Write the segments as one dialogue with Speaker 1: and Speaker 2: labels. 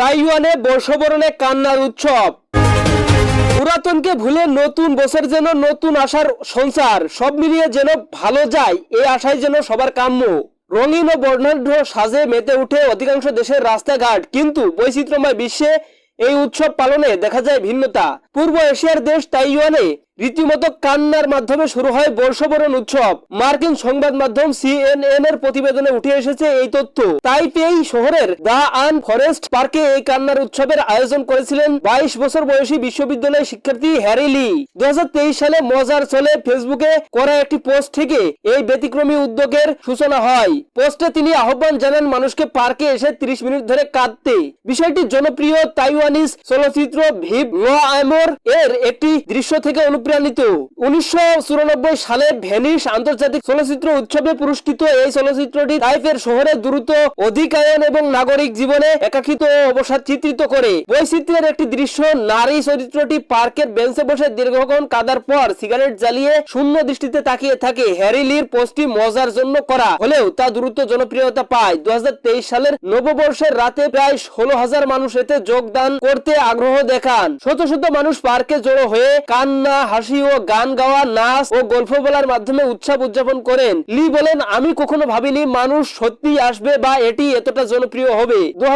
Speaker 1: তাইওয়ানে বর্ষবরণে কান্নার উৎসব। পুরাতনকে ভুলে নতুন বছর যেন নতুন আশার সংসার, সব মিলিয়ে যেন ভালো যায়, এই আশাই যেন সবার কাম্য। রঙিন ও বর্ণাঢ্য সাজে মেতে উঠে অধিকাংশ দেশের রাস্তাঘাট, কিন্তু বৈচিত্র্যময় বিশ্বে এই উৎসব পালনে দেখা যায় ভিন্নতা। পূর্ব এশিয়ার দেশ তাইওয়ানে রীতিমতো কান্নার মাধ্যমে শুরু হয় বর্ষবরণ উৎসব। মার্কিন সংবাদ মাধ্যম সিএনএন এর প্রতিবেদনে উঠে এসেছে এই তথ্য। তাইপেই শহরের দা আন ফরেস্ট পার্কে এই কান্নার উৎসবের আয়োজন করেছিলেন বাইশ বছর বয়সী বিশ্ববিদ্যালয় শিক্ষার্থী হ্যারি লি। দু সালে মজার চলে ফেসবুকে করা একটি পোস্ট থেকে এই ব্যতিক্রমী উদ্যোগের সূচনা হয়। পোস্টে তিনি আহ্বান জানান মানুষকে পার্কে এসে 30 মিনিট ধরে কাঁদতে। বিষয়টি জনপ্রিয় তাইওয়ানিজ চলচ্চিত্র ভিভ ল আইমোর এর একটি দৃশ্য থেকে অনুপ্রাণিত উনিশশো সালে ভেনিস আন্তর্জাতিক চলচ্চিত্র উৎসবে পুরস্কৃত এই চলচ্চিত্রটি তাইপের শহরে দ্রুত অধিকায়ন এবং নাগরিক জীবনে একাকিত অবসাদ চিত্রিত করে। বৈচিত্র্যের একটি দৃশ্য, নারী চরিত্রটি পার্কের বেঞ্চে বসে দীর্ঘক্ষণ কাদার পর সিগারেট জ্বালিয়ে শূন্য দৃষ্টিতে তাকিয়ে থাকে হ্যারি লির পোস্টটি মজার জন্য করা। হলেও তা দ্রুত জনপ্রিয়তা পায়। দু হাজার তেইশ সালের নববর্ষের রাতে প্রায় ষোলো হাজার মানুষ এতে যোগদান করতে আগ্রহ দেখান। শত শত মানুষ পার্কে জড়ো হয়ে কান্না হাসি ও গান গাওয়া, নাচ ও গল্প বলার মাধ্যমে উৎসব উদযাপন করেন। লি বলেন, আমি কখনো ভাবিনি মানুষ সত্যি আসবে বা এটি এতটা জনপ্রিয় হবে। দু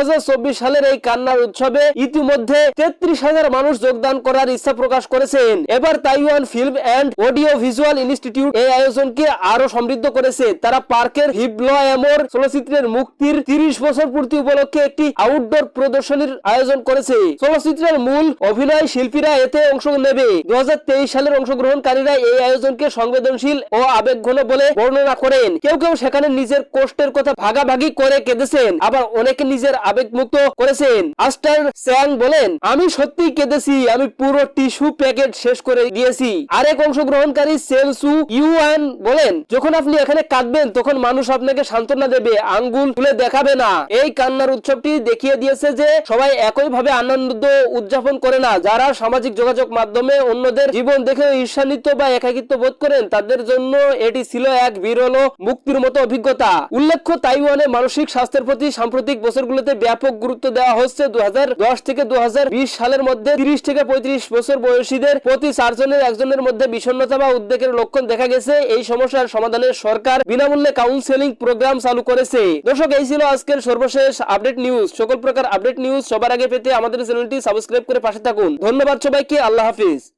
Speaker 1: সালের এই কান্নার উৎসবে ইতিমধ্যে তেত্রিশ হাজার মানুষ যোগদান করার ইচ্ছা প্রকাশ করেছেন। এবার Taiwan film and audio visual institute এই আয়োজনকে আরও সমৃদ্ধ করেছে। তারা পার্কের হিবল এমর চলচ্চিত্রের মুক্তির তিরিশ বছর পূর্তি উপলক্ষে একটি আউটডোর প্রদর্শনীর আয়োজন করেছে। চলচ্চিত্রের মূল অভিনয় শিল্পীরা এতে অংশ নেবে। দু সালের অংশগ্রহণকারীরা এই আয়োজনকে সংবেদনশীল ও আবেগঘন বলে বর্ণনা করেন। কেউ কেউ সেখানে নিজের কষ্টের কথা ভাগাভাগি করে কেঁদেছেন, আবার অনেকে নিজের আবেগ মুক্ত করেছেন। আস্টার স্যাং বলেন, আমি সত্যিই কেঁদেছি, আমি পুরো টিস্যু প্যাকেট শেষ করে দিয়েছি। আরেক অংশগ্রহণকারী সেলসু ইউয়ান বলেন, যখন আপনি এখানে কাঁদবেন, তখন মানুষ আপনাকে সান্ত্বনা দেবে, আঙ্গুল তুলে দেখাবে না। এই কান্নার উৎসবটি দেখিয়ে দিয়েছে যে সবাই একইভাবে আনন্দ উদযাপন করে না, যারা সামাজিক যোগাযোগ মাধ্যমে অন্যদের জীবন দেখে ঈর্ষান্বিত বা একাকিত্ব বোধ করেন, তাদের জন্য এটি ছিল এক বিরল মুক্তির মতো অভিজ্ঞতা। উল্লেখ্য, তাইওয়ানে মানসিক স্বাস্থ্যের প্রতি সাম্প্রতিক বছরগুলোতে ব্যাপক গুরুত্ব দেওয়া হচ্ছে। দু থেকে দু সালের মধ্যে তিরিশ থেকে পঁয়ত্রিশ বছর বয়সীদের প্রতি চারজনের একজনের মধ্যে বিষণ্ণতা বা উদ্বেগের লক্ষণ দেখা গেছে। এই সমস্যার সমাধানে সরকার বিনামূল্যে কাউন্সেলিং প্রোগ্রাম চালু করেছে। দর্শক, এই ছিল আজকের সর্বশেষ আপডেট নিউজ। সকল প্রকার আপডেট নিউজ সবার আগে পেতে আমাদের চ্যানেলটি সাবস্ক্রাইব করে পাশে থাকুন। ধন্যবাদ সবাইকে। আল্লাহ হাফিজ।